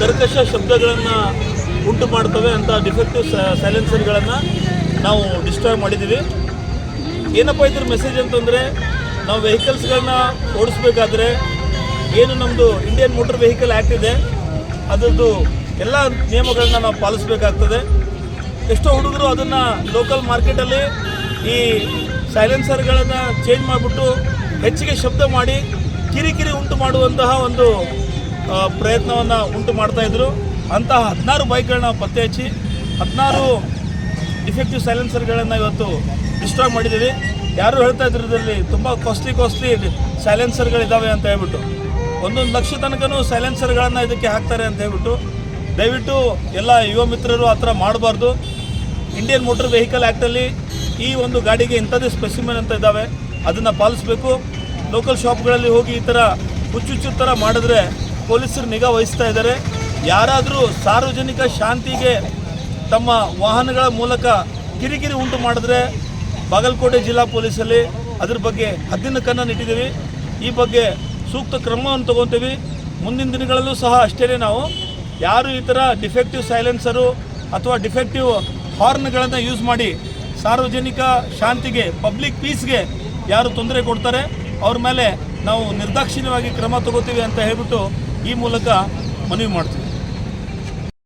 ಕರ್ಕಶ ಶಬ್ದಗಳನ್ನು ಉಂಟು ಮಾಡ್ತವೆ ಅಂತ ಡಿಫೆಕ್ಟಿವ್ ಸೈಲೆನ್ಸರ್ಗಳನ್ನು ನಾವು ಡಿಸ್ಟ್ರಾಯ್ ಮಾಡಿದ್ದೀವಿ. ಏನಪ್ಪ ಇದ್ರ ಮೆಸೇಜ್ ಅಂತಂದರೆ, ನಾವು ವೆಹಿಕಲ್ಸ್ಗಳನ್ನ ಓಡಿಸ್ಬೇಕಾದ್ರೆ ಏನು ನಮ್ಮದು ಇಂಡಿಯನ್ ಮೋಟರ್ ವೆಹಿಕಲ್ ಆ್ಯಕ್ಟ್ ಇದೆ. ಅದರದ್ದು ಎಲ್ಲ ನಿಯಮಗಳನ್ನ ನಾವು ಪಾಲಿಸಬೇಕಾಗ್ತದೆ. ಎಷ್ಟೋ ಹುಡುಗರು ಅದನ್ನು ಲೋಕಲ್ ಮಾರ್ಕೆಟಲ್ಲಿ ಈ ಸೈಲೆನ್ಸರ್ಗಳನ್ನು ಚೇಂಜ್ ಮಾಡಿಬಿಟ್ಟು ಹೆಚ್ಚಿಗೆ ಶಬ್ದ ಮಾಡಿ ಕಿರಿಕಿರಿ ಉಂಟು ಮಾಡುವಂತಹ ಒಂದು ಪ್ರಯತ್ನವನ್ನು ಉಂಟು ಮಾಡ್ತಾಯಿದ್ರು ಅಂತಹ ಹದಿನಾರು ಬೈಕ್ಗಳನ್ನ ಪತ್ತೆ ಹಚ್ಚಿ, ಹದಿನಾರು ಡಿಫೆಕ್ಟಿವ್ ಸೈಲೆನ್ಸರ್ಗಳನ್ನು ಇವತ್ತು ಡಿಸ್ಟ್ರಾಯ್ ಮಾಡಿದ್ದೀವಿ. ಯಾರು ಹೇಳ್ತಾ ಇದ್ರು ಇದರಲ್ಲಿ ತುಂಬ ಕಾಸ್ಟ್ಲಿ ಕಾಸ್ಟ್ಲಿ ಸೈಲೆನ್ಸರ್ಗಳಿದ್ದಾವೆ ಅಂತ ಹೇಳ್ಬಿಟ್ಟು. ಒಂದೊಂದು ಲಕ್ಷ ತನಕನೂ ಸೈಲೆನ್ಸರ್ಗಳನ್ನು ಇದಕ್ಕೆ ಹಾಕ್ತಾರೆ ಅಂತ ಹೇಳ್ಬಿಟ್ಟು. ದಯವಿಟ್ಟು ಎಲ್ಲ ಯುವ ಮಿತ್ರರು ಆ ಥರ ಮಾಡಬಾರ್ದು. ಇಂಡಿಯನ್ ಮೋಟರ್ ವೆಹಿಕಲ್ ಆ್ಯಕ್ಟಲ್ಲಿ ಈ ಒಂದು ಗಾಡಿಗೆ ಇಂಥದ್ದೇ ಸ್ಪೆಸಿಮೆನ್ ಅಂತ ಇದ್ದಾವೆ ಅದನ್ನು ಪಾಲಿಸಬೇಕು. ಲೋಕಲ್ ಶಾಪ್ಗಳಲ್ಲಿ ಹೋಗಿ ಈ ಥರ ಹುಚ್ಚುಚ್ಚು ಥರ ಮಾಡಿದ್ರೆ ಪೊಲೀಸರು ನಿಗಾ ವಹಿಸ್ತಾ ಇದ್ದಾರೆ. ಯಾರಾದರೂ ಸಾರ್ವಜನಿಕ ಶಾಂತಿಗೆ ತಮ್ಮ ವಾಹನಗಳ ಮೂಲಕ ಕಿರಿಕಿರಿ ಉಂಟು ಮಾಡಿದ್ರೆ ಬಾಗಲಕೋಟೆ ಜಿಲ್ಲಾ ಪೊಲೀಸಲ್ಲಿ ಅದ್ರ ಬಗ್ಗೆ ಹದ್ದಿನ ಕಣ್ಣನ್ನು ಇಟ್ಟಿದ್ದೀವಿ. ಈ ಬಗ್ಗೆ ಸೂಕ್ತ ಕ್ರಮವನ್ನು ತಗೊತೀವಿ. ಮುಂದಿನ ದಿನಗಳಲ್ಲೂ ಸಹ ಅಷ್ಟೇ ನಾವು. ಯಾರು ಈ ಥರ ಡಿಫೆಕ್ಟಿವ್ ಸೈಲೆನ್ಸರು ಅಥವಾ ಡಿಫೆಕ್ಟಿವ್ ಹಾರ್ನ್ಗಳನ್ನು ಯೂಸ್ ಮಾಡಿ ಸಾರ್ವಜನಿಕ ಶಾಂತಿಗೆ ಪಬ್ಲಿಕ್ ಪೀಸ್ಗೆ ಯಾರು ತೊಂದರೆ ಕೊಡ್ತಾರೆ? ಅವ್ರ ಮೇಲೆ ನಾವು ನಿರ್ದಾಕ್ಷಿಣ್ಯವಾಗಿ ಕ್ರಮ ತಗೋತೀವಿ ಅಂತ ಹೇಳ್ಬಿಟ್ಟು ಈ ಮೂಲಕ ಮನವಿ ಮಾಡ್ತೀವಿ.